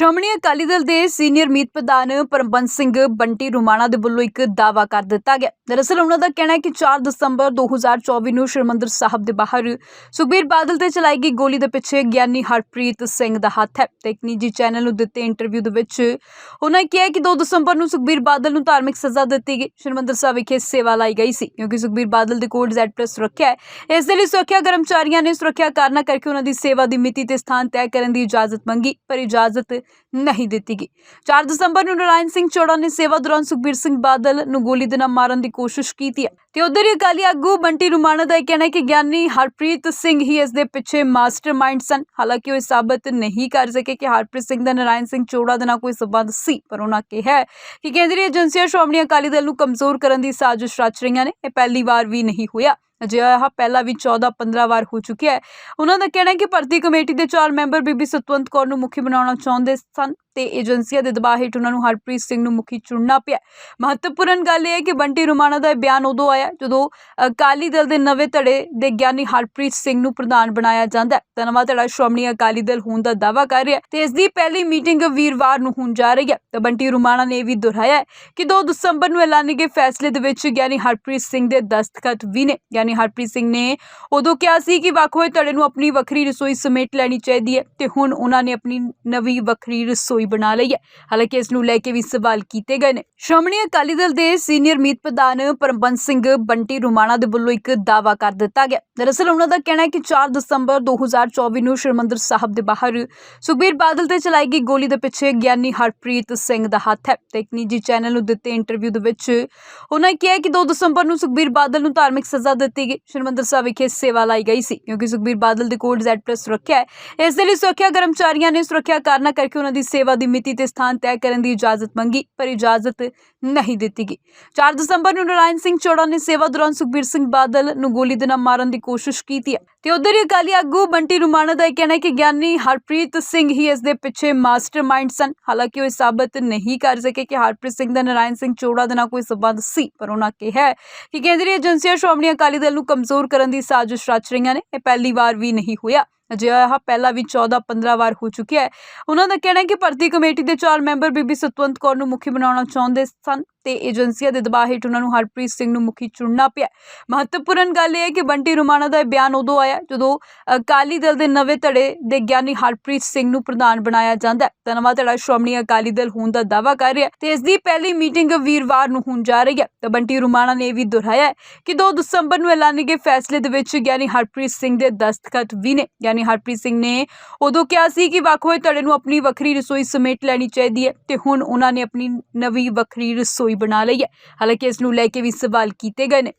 ਸ਼੍ਰੋਮਣੀ ਅਕਾਲੀ ਦਲ ਦੇ ਸੀਨੀਅਰ ਮੀਤ ਪ੍ਰਧਾਨ ਪਰਮਬੰਸ ਸਿੰਘ ਬੰਟੀ ਰੁਮਾਣਾ ਦੇ ਵੱਲੋਂ ਇੱਕ ਦਾਅਵਾ ਕਰ ਦਿੱਤਾ ਗਿਆ। ਦਰਅਸਲ ਉਹਨਾਂ ਦਾ ਕਹਿਣਾ ਹੈ ਕਿ 4 ਦਸੰਬਰ 2024 ਨੂੰ ਸ਼੍ਰੀ ਸਾਹਿਬ ਦੇ ਬਾਹਰ ਸੁਖਬੀਰ ਬਾਦਲ ਤੇ ਚਲਾਈ ਗਈ ਗੋਲੀ ਦੇ ਪਿੱਛੇ ਗਿਆਨੀ ਹਰਪ੍ਰੀਤ ਸਿੰਘ ਦਾ ਹੱਥ ਹੈ। ਤੇ ਇੱਕ ਨਿੱਜੀ ਚੈਨਲ ਨੂੰ ਦਿੱਤੇ ਇੰਟਰਵਿਊ ਦੇ ਵਿੱਚ ਉਹਨਾਂ ਕਿਹਾ ਕਿ 2 ਦਸੰਬਰ ਨੂੰ ਸੁਖਬੀਰ ਬਾਦਲ ਨੂੰ ਧਾਰਮਿਕ ਸਜ਼ਾ ਦਿੱਤੀ ਗਈ। ਸ਼੍ਰੀ ਸਾਹਿਬ ਵਿਖੇ ਸੇਵਾ ਲਾਈ ਗਈ ਸੀ ਕਿਉਂਕਿ ਸੁਖਬੀਰ ਬਾਦਲ ਦੇ ਕੋਲ ਜ਼ੈਡ ਪਲੱਸ ਸੁਰੱਖਿਆ ਹੈ। ਇਸ ਦੇ ਲਈ ਸੁਰੱਖਿਆ ਕਰਮਚਾਰੀਆਂ ਨੇ ਸੁਰੱਖਿਆ ਕਾਰਨਾਂ ਕਰਕੇ ਉਹਨਾਂ ਦੀ ਸੇਵਾ ਦੀ ਮਿਤੀ ਤੇ ਸਥਾਨ ਤੈਅ ਕਰਨ ਦੀ ਇਜਾਜ਼ਤ ਮੰਗੀ। ਪਰ ਇਜਾਜ਼ਤ ਨਹੀਂ ਦਿੱਤੀ ਗਈ। 4 ਦਸੰਬਰ ਨੂੰ ਨਰਾਇਣ ਸਿੰਘ ਚੋੜਾ ਨੇ ਸੇਵਾ ਦੌਰਾਨ ਸੁਖਬੀਰ ਸਿੰਘ ਬਾਦਲ ਨੂੰ ਗੋਲੀ ਦੇ ਨਾਲ ਮਾਰਨ ਦੀ ਕੋਸ਼ਿਸ਼ ਕੀਤੀ ਹੈ। ਤੇ ਉਧਰ ਹੀ ਅਕਾਲੀ ਆਗੂ ਬੰਟੀ ਰੁਮਾਣਾ ਦਾ ਇਹ ਕਹਿਣਾ ਹੈ ਕਿ ਗਿਆਨੀ ਹਰਪ੍ਰੀਤ ਸਿੰਘ ਹੀ ਇਸ ਦੇ ਪਿੱਛੇ ਮਾਸਟਰਮਾਈਂਡ ਸਨ। ਹਾਲਾਂਕਿ ਉਹ ਇਹ ਸਾਬਤ ਨਹੀਂ ਕਰ ਸਕੇ ਕਿ ਹਰਪ੍ਰੀਤ ਸਿੰਘ ਦਾ ਨਰਾਇਣ ਸਿੰਘ ਚੋੜਾ ਦੇ ਨਾਲ ਕੋਈ ਸਬੰਧ ਸੀ, ਪਰ ਉਹਨਾਂ ਕਿਹਾ ਹੈ ਕਿ ਕੇਂਦਰੀ ਏਜੰਸੀਆਂ ਸ਼੍ਰੋਮਣੀ ਅਕਾਲੀ ਦਲ ਨੂੰ ਕਮਜ਼ੋਰ ਕਰਨ ਦੀ ਸਾਜ਼ਿਸ਼ ਰਚ ਰਹੀਆਂ ਨੇ। ਇਹ ਪਹਿਲੀ ਵਾਰ ਵੀ ਨਹੀਂ ਹੋਇਆ। ਅਜਿਹਾ ਆਹ ਪਹਿਲਾਂ ਵੀ 14 15 ਵਾਰ ਹੋ ਚੁੱਕਿਆ ਹੈ। ਉਹਨਾਂ ਦਾ ਕਹਿਣਾ ਹੈ ਕਿ ਭਰਤੀ ਕਮੇਟੀ ਦੇ ਚਾਰ ਮੈਂਬਰ ਬੀਬੀ ਸਤਵੰਤ ਕੌਰ ਨੂੰ ਮੁਖੀ ਬਣਾਉਣਾ ਚਾਹੁੰਦੇ ਸਨ। ਤੇ ਏਜੰਸੀਆਂ ਦੇ ਦਬਾਅ ਹੇਠ ਉਹਨਾਂ ਨੂੰ ਹਰਪ੍ਰੀਤ ਸਿੰਘ ਨੂੰ ਮੁਖੀ ਚੁਣਨਾ ਪਿਆ। ਮਹੱਤਵਪੂਰਨ ਗੱਲ ਇਹ ਹੈ ਕਿ ਬੰਟੀ ਰੁਮਾਣਾ ਦਾ ਇਹ ਬਿਆਨ ਉਦੋਂ ਆਇਆ ਜਦੋਂ ਅਕਾਲੀ ਦਲ ਦੇ ਨਵੇਂ ਧੜੇ ਦੇ ਗਿਆਨੀ ਹਰਪ੍ਰੀਤ ਸਿੰਘ ਨੂੰ ਪ੍ਰਧਾਨ ਬਣਾਇਆ ਜਾਂਦਾ ਹੈ। ਤਾਂ ਨਵਾਂ ਧੜਾ ਸ਼੍ਰੋਮਣੀ ਅਕਾਲੀ ਦਲ ਹੋਣ ਦਾ ਦਾਅਵਾ ਕਰ ਰਿਹਾ ਤੇ ਇਸ ਦੀ ਪਹਿਲੀ ਮੀਟਿੰਗ ਵੀਰਵਾਰ ਨੂੰ ਹੋਣ ਜਾ ਰਹੀ ਹੈ। ਤਾਂ ਬੰਟੀ ਰੁਮਾਣਾ ਨੇ ਇਹ ਵੀ ਦੁਹਰਾਇਆ ਹੈ ਕਿ 2 ਦਸੰਬਰ ਨੂੰ ਐਲਾਨੇ ਗਏ ਫੈਸਲੇ ਦੇ ਵਿੱਚ ਗਿਆਨੀ ਹਰਪ੍ਰੀਤ ਸਿੰਘ ਦੇ ਦਸਤਖਤ ਵੀ ਨੇ। ਗਿਆਨੀ ਹਰਪ੍ਰੀਤ ਸਿੰਘ ਨੇ ਉਦੋਂ ਕਿਹਾ ਸੀ ਕਿ ਵੱਖ ਹੋਏ ਧੜੇ ਨੂੰ ਆਪਣੀ ਵੱਖਰੀ ਰਸੋਈ ਸਮੇਟ ਲੈਣੀ ਚਾਹੀਦੀ ਹੈ ਤੇ ਹੁਣ ਉਹਨਾਂ ਨੇ ਆਪਣੀ ਨਵੀਂ ਵੱਖਰੀ ਰਸੋਈ ਬਣਾ ਲਈ ਹੈ। ਹਾਲਾਂਕਿ ਇਸ ਨੂੰ ਲੈ ਕੇ ਵੀ ਸਵਾਲ ਕੀਤੇ ਗਏ ਨੇ। ਸ਼੍ਰੋਮਣੀ ਅਕਾਲੀ ਦਲ ਦੇ ਸੀਨੀਅਰ ਮੀਤ ਪ੍ਰਧਾਨ ਪਰਮਬੰਸ ਸਿੰਘ ਬੰਟੀ ਰੁਮਾਣਾ ਦੇ ਵੱਲੋਂ ਇੱਕ ਦਾਅਵਾ ਕਰ ਦਿੱਤਾ ਗਿਆ। ਦਰਅਸਲ ਉਹਨਾਂ ਦਾ ਕਹਿਣਾ ਹੈ ਕਿ 4 ਦਸੰਬਰ 2024 ਨੂੰ ਸ਼੍ਰੀ ਸਾਹਿਬ ਦੇ ਬਾਹਰ ਸੁਖਬੀਰ ਬਾਦਲ ਤੇ ਚਲਾਈ ਗਈ ਗੋਲੀ ਦੇ ਪਿੱਛੇ ਗਿਆਨੀ ਹਰਪ੍ਰੀਤ ਸਿੰਘ ਦਾ ਹੱਥ ਹੈ। ਤੇ ਨਿੱਜੀ ਚੈਨਲ ਨੂੰ ਦਿੱਤੇ ਇੰਟਰਵਿਊ ਦੇ ਵਿੱਚ ਉਹਨਾਂ ਕਿਹਾ ਕਿ 2 ਦਸੰਬਰ ਨੂੰ ਸੁਖਬੀਰ ਬਾਦਲ ਨੂੰ ਧਾਰਮਿਕ ਸਜ਼ਾ ਦਿੱਤੀ ਗਈ। ਸ਼ਰਮੰਦਰ ਸਾਹਿਬ ਵਿਖੇ ਸੇਵਾ ਲਾਈ ਗਈ ਸੀ, ਕਿਉਂਕਿ ਸੁਖਬੀਰ ਬਾਦਲ ਦੇ ਕੋਲ ਜ਼ੈਡ ਪਲੱਸ ਸੁਰੱਖਿਆ ਹੈ। ਇਸ ਦੇ ਲਈ ਸੁਰੱਖਿਆ ਕਰਮਚਾਰੀਆਂ ਨੇ ਸੁਰੱਖਿਆ ਕਾਰਨਾਂ ਕਰਕੇ ਉਹਨਾਂ ਦੀ ਸੇਵਾ ਦੀ ਮਿਤੀ ਤੇ ਸਥਾਨ ਤੈਅ ਕਰਨ ਦੀ ਇਜਾਜ਼ਤ ਮੰਗੀ, ਪਰ ਇਜਾਜ਼ਤ ਨਹੀਂ ਦਿੱਤੀ ਗਈ। 4 ਦਸੰਬਰ ਨੂੰ ਨਰਾਇਣ ਸਿੰਘ ਚੋੜਾ ਨੇ ਸੇਵਾ ਦੌਰਾਨ ਸੁਖਬੀਰ ਸਿੰਘ ਬਾਦਲ ਨੂੰ ਗੋਲੀ ਦੇ ਨਾਲ ਮਾਰਨ ਦੀ ਕੋਸ਼ਿਸ਼ ਕੀਤੀ ਹੈ। ਤੇ ਉਧਰ ਹੀ ਅਕਾਲੀ ਆਗੂ ਬੰਟੀ ਰੁਮਾਣਾ ਦਾ ਇਹ ਕਹਿਣਾ ਹੈ ਕਿ ਗਿਆਨੀ ਹਰਪ੍ਰੀਤ ਸਿੰਘ ਹੀ ਇਸ ਦੇ ਪਿੱਛੇ ਮਾਸਟਰਮਾਈਂਡ ਸਨ। ਹਾਲਾਂਕਿ ਉਹ ਇਹ ਸਾਬਤ ਨਹੀਂ ਕਰ ਸਕੇ ਕਿ ਹਰਪ੍ਰੀਤ ਸਿੰਘ ਦਾ ਨਰਾਇਣ ਸਿੰਘ ਚੋੜਾ ਦੇ ਨਾਲ ਕੋਈ ਸਬੰਧ ਸੀ, ਪਰ ਉਹਨਾਂ ਕਿਹਾ ਹੈ ਕਿ ਕੇਂਦਰੀ ਏਜੰਸੀਆਂ ਸ਼੍ਰੋਮਣੀ ਅਕਾਲੀ ਦਲ ਨੂੰ ਕਮਜ਼ੋਰ ਕਰਨ ਦੀ ਸਾਜ਼ਿਸ਼ ਰਚ ਰਹੀਆਂ ਨੇ। ਇਹ ਪਹਿਲੀ ਵਾਰ ਵੀ ਨਹੀਂ ਹੋਇਆ। ਅਜਿਹਾ ਪਹਿਲਾਂ ਵੀ 14 15 ਵਾਰ ਹੋ ਚੁੱਕਿਆ ਹੈ। ਉਹਨਾਂ ਦਾ ਕਹਿਣਾ ਹੈ ਕਿ ਭਰਤੀ ਕਮੇਟੀ ਦੇ ਚਾਰ ਮੈਂਬਰ ਬੀਬੀ ਸਤਵੰਤ ਕੌਰ ਨੂੰ ਮੁਖੀ ਬਣਾਉਣਾ ਚਾਹੁੰਦੇ ਸਨ। ਤੇ ਏਜੰਸੀਆਂ ਦੇ ਦਬਾਅ ਹੇਠ ਉਹਨਾਂ ਨੂੰ ਹਰਪ੍ਰੀਤ ਸਿੰਘ ਨੂੰ ਮੁਖੀ ਚੁਣਨਾ ਪਿਆ। ਮਹੱਤਵਪੂਰਨ ਗੱਲ ਇਹ ਹੈ ਕਿ ਬੰਟੀ ਰੁਮਾਣਾ ਦਾ ਇਹ ਬਿਆਨ ਉਦੋਂ ਆਇਆ ਜਦੋਂ ਅਕਾਲੀ ਦਲ ਦੇ ਨਵੇਂ ਧੜੇ ਦੇ ਗਿਆਨੀ ਹਰਪ੍ਰੀਤ ਸਿੰਘ ਨੂੰ ਪ੍ਰਧਾਨ ਬਣਾਇਆ ਜਾਂਦਾ ਹੈ। ਤਾਂ ਨਵਾਂ ਧੜਾ ਸ਼੍ਰੋਮਣੀ ਅਕਾਲੀ ਦਲ ਹੋਣ ਦਾ ਦਾਅਵਾ ਕਰ ਰਿਹਾ ਤੇ ਇਸ ਦੀ ਪਹਿਲੀ ਮੀਟਿੰਗ ਵੀਰਵਾਰ ਨੂੰ ਹੋਣ ਜਾ ਰਹੀ ਹੈ। ਤਾਂ ਬੰਟੀ ਰੁਮਾਣਾ ਨੇ ਇਹ ਵੀ ਦੁਹਰਾਇਆ ਹੈ ਕਿ 2 ਦਸੰਬਰ ਨੂੰ ਐਲਾਨੇ ਗਏ ਫੈਸਲੇ ਦੇ ਵਿੱਚ ਗਿਆਨੀ ਹਰਪ੍ਰੀਤ ਸਿੰਘ ਦੇ ਦਸਤਖਤ ਵੀ ਨੇ। ਗਿਆਨੀ ਹਰਪ੍ਰੀਤ ਸਿੰਘ ਨੇ ਉਦੋਂ ਕਿਹਾ ਸੀ ਕਿ ਵੱਖ ਹੋਏ ਧੜੇ ਨੂੰ ਆਪਣੀ ਵੱਖਰੀ ਰਸੋਈ ਸਮੇਟ ਲੈਣੀ ਚਾਹੀਦੀ ਹੈ ਤੇ ਹੁਣ ਉਹਨਾਂ ਨੇ ਆਪਣੀ ਨਵੀਂ ਵੱਖਰੀ ਰਸੋਈ ਰਸੋਈ ਬਣਾ ਲਈ ਹੈ। ਹਾਲਾਂਕਿ ਇਸ ਨੂੰ ਲੈ ਕੇ ਵੀ ਸਵਾਲ ਕੀਤੇ ਗਏ ਨੇ।